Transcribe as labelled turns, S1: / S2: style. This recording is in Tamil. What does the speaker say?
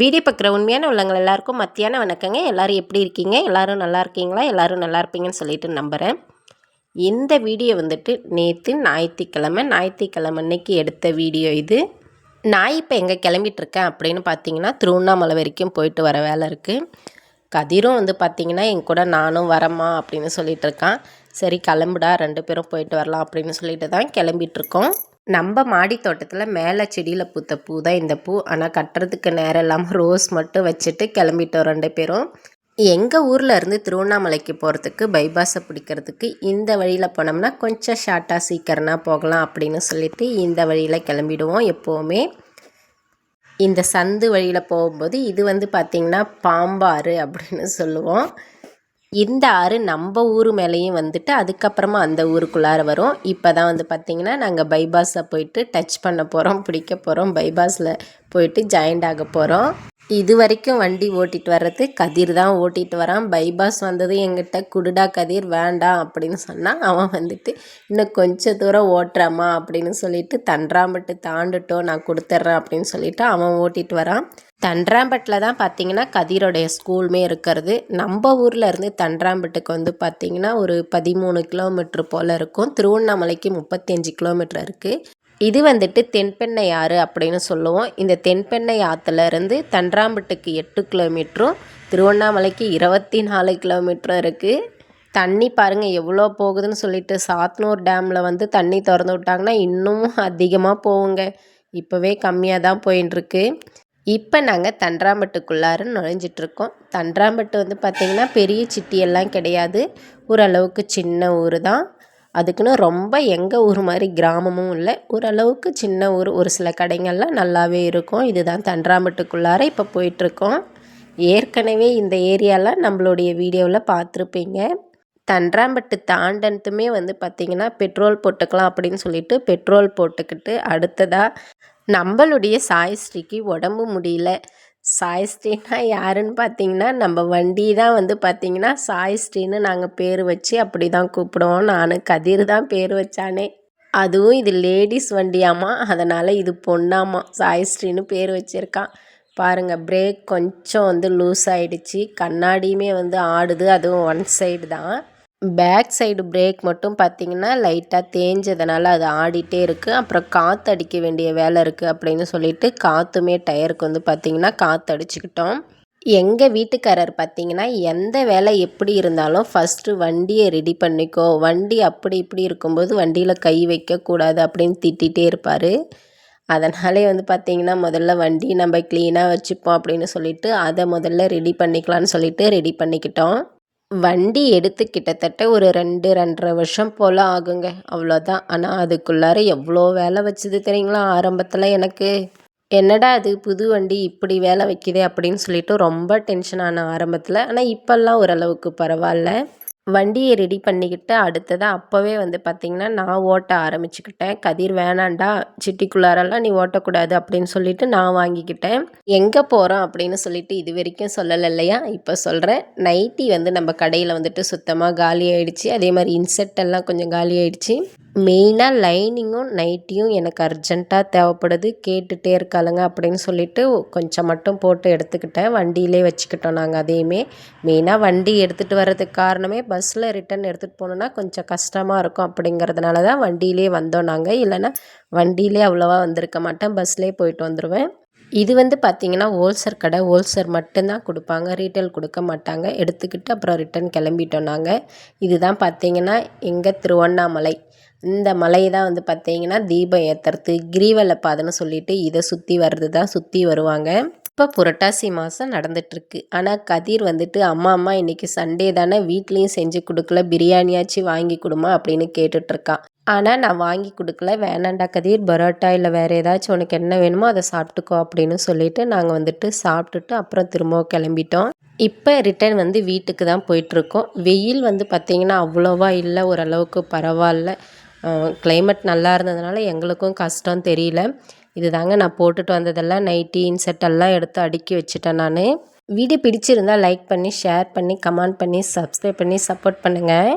S1: வீடியோ பார்க்குற உண்மையான உள்ளங்கள் எல்லாருக்கும் மத்தியான வணக்கங்க. எல்லோரும் எப்படி இருக்கீங்க? எல்லோரும் நல்லா இருக்கீங்களா? எல்லோரும் நல்லா இருப்பீங்கன்னு சொல்லிட்டு நம்புகிறேன் இந்த வீடியோ வந்துட்டு நேற்று ஞாயிற்றுக்கிழமை ஞாயிற்றுக்கிழமை அன்னைக்கு எடுத்த வீடியோ இது. நான் இப்போ எங்கே கிளம்பிட்டுருக்கேன் அப்படின்னு பார்த்தீங்கன்னா திருவண்ணாமலை வரைக்கும் போயிட்டு வர வேலை இருக்குது கதிரும் வந்து பார்த்திங்கன்னா என் கூட நானும் வரமா அப்படின்னு சொல்லிட்டு இருக்கான். சரி கிளம்புடா ரெண்டு பேரும் போயிட்டு வரலாம் அப்படின்னு சொல்லிட்டு தான் கிளம்பிட்டுருக்கோம் நம்ம மாடி தோட்டத்தில் மேலே செடியில் பூத்த பூ தான் இந்த பூ. ஆனால் கட்டுறதுக்கு நேரம் இல்லாமல் ரோஸ் மட்டும் வச்சுட்டு கிளம்பிட்டோம் ரெண்டு பேரும். எங்கள் ஊரில் இருந்து திருவண்ணாமலைக்கு போகிறதுக்கு பைபாஸை பிடிக்கிறதுக்கு இந்த வழியில் போனோம்னா கொஞ்சம் ஷார்ட்டாக சீக்கிரமாக போகலாம் அப்படின்னு சொல்லிட்டு இந்த வழியில் கிளம்பிடுவோம் எப்போவுமே. இந்த சந்து வழியில் போகும்போது இது வந்து பார்த்திங்கன்னா பாம்பாறு அப்படின்னு சொல்லுவோம். இந்த ஆறு நம்ம ஊர் மேலேயும் வந்துட்டு அதுக்கப்புறமா அந்த ஊருக்குள்ளார வரும். இப்போ தான் வந்து பார்த்திங்கன்னா நாங்கள் பைபாஸை போயிட்டு டச் பண்ண போகிறோம் பிடிக்க போகிறோம் பைபாஸில் போயிட்டு ஜாயிண்ட் ஆக போகிறோம் இது வரைக்கும் வண்டி ஓட்டிகிட்டு வர்றது கதிர் தான் ஓட்டிகிட்டு வரான். பைபாஸ் வந்தது எங்கிட்ட குடுடா கதிர் வேண்டாம் அப்படின்னு சொன்னால் அவன் வந்துட்டு இன்னும் கொஞ்சம் தூரம் ஓட்டுறாமா அப்படின்னு சொல்லிட்டு தன்றாம்பட்டு தாண்டுட்டோம் நான் கொடுத்துட்றேன் அப்படின்னு சொல்லிட்டு அவன் ஓட்டிகிட்டு வரான். தன்றாம்பட்டில் தான் பார்த்தீங்கன்னா கதிரோடைய ஸ்கூலுமே இருக்கிறது. நம்ம ஊரில் இருந்து தன்றாம்பட்டுக்கு வந்து பார்த்திங்கன்னா ஒரு பதிமூணு கிலோமீட்ரு போல் இருக்கும். திருவண்ணாமலைக்கு முப்பத்தஞ்சு கிலோமீட்டர் இருக்குது இது வந்துட்டு தென்பெண்ணை ஆறு அப்படின்னு சொல்லுவோம். இந்த தென்பெண்ணை ஆற்றுலேருந்து தன்றாம்பட்டுக்கு எட்டு கிலோமீட்டரும் திருவண்ணாமலைக்கு இருபத்தி நாலு கிலோமீட்டரும் இருக்குது தண்ணி பாருங்கள் எவ்வளோ போகுதுன்னு சொல்லிட்டு சாத்னூர் டேமில் வந்து தண்ணி திறந்து விட்டாங்கன்னா இன்னும் அதிகமாக போகுங்க. இப்போவே கம்மியாக தான் போயின்ட்டுருக்கு இப்போ நாங்கள் தன்றாம்பட்டுக்குள்ளார நுழைஞ்சிட்ருக்கோம். தன்றாம்பட்டு வந்து பார்த்திங்கன்னா பெரிய சிட்டியெல்லாம் கிடையாது. ஓரளவுக்கு சின்ன ஊர் தான். அதுக்குன்னு ரொம்ப எங்கள் ஊர் மாதிரி கிராமமும் இல்லை. ஓரளவுக்கு சின்ன ஊர். ஒரு சில கடைங்கள்லாம் நல்லாவே இருக்கும். இதுதான் தன்றாம்பட்டுக்குள்ளார இப்போ போயிட்டுருக்கோம் ஏற்கனவே இந்த ஏரியாலாம் நம்மளுடைய வீடியோவில் பார்த்துருப்பீங்க தன்றாம்பட்டு தாண்டனத்துமே வந்து பார்த்திங்கன்னா பெட்ரோல் போட்டுக்கலாம் அப்படின்னு சொல்லிட்டு பெட்ரோல் போட்டுக்கிட்டு அடுத்ததாக நம்மளுடைய சாயஸ்ரீக்கு உடம்பு முடியல. சாய் ஸ்ரீனா யாருன்னு பார்த்தீங்கன்னா நம்ம வண்டி தான் வந்து பார்த்திங்கன்னா சாய்ஸ்ரீன்னு நாங்கள் பேர் வச்சு அப்படி தான் கூப்பிடுவோம். நான் கதிர் தான் பேர் வச்சானே. அதுவும் இது லேடிஸ் வண்டியாமா? அதனால் இது பொண்ணாமா? சாய்ஸ்ரீன்னு பேர் வச்சுருக்கான். பாருங்கள் பிரேக் கொஞ்சம் வந்து லூஸ் ஆகிடுச்சி கண்ணாடியுமே வந்து ஆடுது. அதுவும் ஒன் சைடு தான். பேக் சைடு பிரேக் மட்டும் பார்த்திங்கன்னா லைட்டாக தேஞ்சதுனால அது ஆடிட்டே இருக்குது அப்புறம் காற்று அடிக்க வேண்டிய வேலை இருக்குது அப்படின்னு சொல்லிட்டு காற்றுமே டயருக்கு வந்து பார்த்திங்கன்னா காற்று அடிச்சுக்கிட்டோம். எங்கள் வீட்டுக்காரர் பார்த்திங்கன்னா எந்த வேலை எப்படி இருந்தாலும் ஃபஸ்ட்டு வண்டியை ரெடி பண்ணிக்கோ வண்டி அப்படி இப்படி இருக்கும்போது வண்டியில் கை வைக்கக்கூடாது அப்படின்னு திட்டிகிட்டே இருப்பார். அதனாலே வந்து பார்த்திங்கன்னா முதல்ல வண்டி நம்ம க்ளீனாக வச்சுப்போம் அப்படின்னு சொல்லிட்டு அதை முதல்ல ரெடி பண்ணிக்கலான்னு சொல்லிட்டு ரெடி பண்ணிக்கிட்டோம். வண்டி எடுத்து கிட்டத்தட்ட ஒரு ரெண்டு ரெண்டரை வருஷம் போல் ஆகுங்க. அவ்வளோதான். ஆனால் அதுக்குள்ளார எவ்வளோ வேலை வச்சுது தெரியுங்களா? ஆரம்பத்தில் எனக்கு. என்னடா அது புது வண்டி இப்படி வேலை வைக்கிதே அப்படின்னு சொல்லிட்டு ரொம்ப டென்ஷன் ஆன ஆரம்பத்தில். ஆனால் இப்போல்லாம் ஓரளவுக்கு பரவாயில்ல. வண்டியை ரெடி பண்ணிக்கிட்டு அடுத்ததாக அப்போவே வந்து பார்த்திங்கன்னா நான் ஓட்ட ஆரம்பிச்சுக்கிட்டேன். கதிர் வேணாண்டா சிட்டிக்குள்ளாரெல்லாம் நீ ஓட்டக்கூடாது அப்படின்னு சொல்லிட்டு நான் வாங்கிக்கிட்டேன். எங்கே போகிறோம் அப்படின்னு சொல்லிட்டு இது வரைக்கும் சொல்லலை இல்லையா? இப்போ சொல்கிறேன் நைட்டி வந்து நம்ம கடையில் வந்துட்டு சுத்தமாக காலி ஆகிடுச்சி அதே மாதிரி இன்செட் எல்லாம் கொஞ்சம் காலி ஆகிடுச்சி மெயினாக லைனிங்கும் நைட்டியும் எனக்கு அர்ஜெண்ட்டாக தேவைப்படுது. கேட்டுகிட்டே இருக்காளுங்க அப்படின்னு சொல்லிட்டு கொஞ்சம் மட்டும் போட்டு எடுத்துக்கிட்டேன். வண்டியிலே வச்சுக்கிட்டோம் நாங்கள் அதையுமே. மெயினாக வண்டி எடுத்துகிட்டு வர்றதுக்கு காரணமே பஸ்ஸில் ரிட்டன் எடுத்துகிட்டு போனோன்னா கொஞ்சம் கஷ்டமாக இருக்கும் அப்படிங்கிறதுனால தான் வண்டியிலே வந்தோம் நாங்கள் இல்லைன்னா வண்டியிலே அவ்வளோவா வந்திருக்க மாட்டேன். பஸ்லேயே போயிட்டு வந்துடுவேன் இது வந்து பார்த்திங்கன்னா ஹோல்சேல் கடை. ஹோல்சேல் மட்டும்தான் கொடுப்பாங்க. ரீட்டைல் கொடுக்க மாட்டாங்க. எடுத்துக்கிட்டு அப்புறம் ரிட்டன் கிளம்பிட்டோம் நாங்கள் இதுதான் பார்த்திங்கன்னா எங்கள் திருவண்ணாமலை. இந்த மலை தான் வந்து பார்த்திங்கன்னா தீபம் ஏற்றுறது கிரிவல பாதைன்னு சொல்லிட்டு இதை சுற்றி வர்றது தான் சுற்றி வருவாங்க. இப்போ புரட்டாசி மாதம் நடந்துகிட்ருக்கு ஆனால் கதிர் வந்துட்டு அம்மா அம்மா இன்றைக்கி சண்டே தானே வீட்லேயும் செஞ்சு கொடுக்கல பிரியாணியாச்சும் வாங்கி கொடுமா? அப்படின்னு கேட்டுட்ருக்கான் ஆனால் நான் வாங்கி கொடுக்கல வேணாண்டா கதிர் பரோட்டா இல்லை வேறு ஏதாச்சும் உனக்கு என்ன வேணுமோ அதை சாப்பிட்டுக்கோ அப்படின்னு சொல்லிட்டு நாங்கள் வந்துட்டு சாப்பிட்டுட்டு அப்புறம் திரும்பவும் கிளம்பிட்டோம். இப்போ ரிட்டர்ன் வந்து வீட்டுக்கு தான் போயிட்டுருக்கோம். வெயில் வந்து பார்த்திங்கன்னா அவ்வளோவா இல்லை ஓரளவுக்கு பரவாயில்ல. கிளைமேட் நல்லா இருந்ததுனால எங்களுக்கும் கஷ்டம் தெரியல. இது தாங்க நான் போட்டுட்டு வந்ததெல்லாம் நைட்டி இன்செட் எல்லாம் எடுத்து அடுக்கி வச்சுட்டேன் நான். வீடியோ பிடிச்சிருந்தால் லைக் பண்ணி ஷேர் பண்ணி கமெண்ட் பண்ணி சப்ஸ்கிரைப் பண்ணி சப்போர்ட் பண்ணுங்கள்